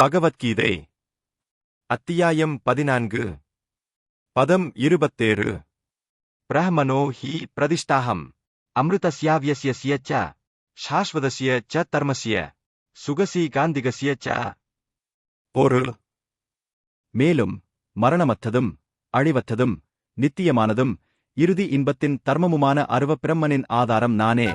பகவத்கீதை. அத்தியாயம் பதினான்கு. பதம் இருபத்தேழு. பிரஹ்மனோ ஹி பிரதிஷ்டாகம் அமிர்தஸ்யாவியஸ்ய ச. சாஸ்வதசிய ச தர்மசிய சுகசி காந்திகசிய ச. பொருள். மேலும் மரணமற்றதும் அழிவற்றதும் நித்தியமானதும் இறுதி இன்பத்தின் தர்மமுமான அருவ பிரம்மனின் ஆதாரம் நானே.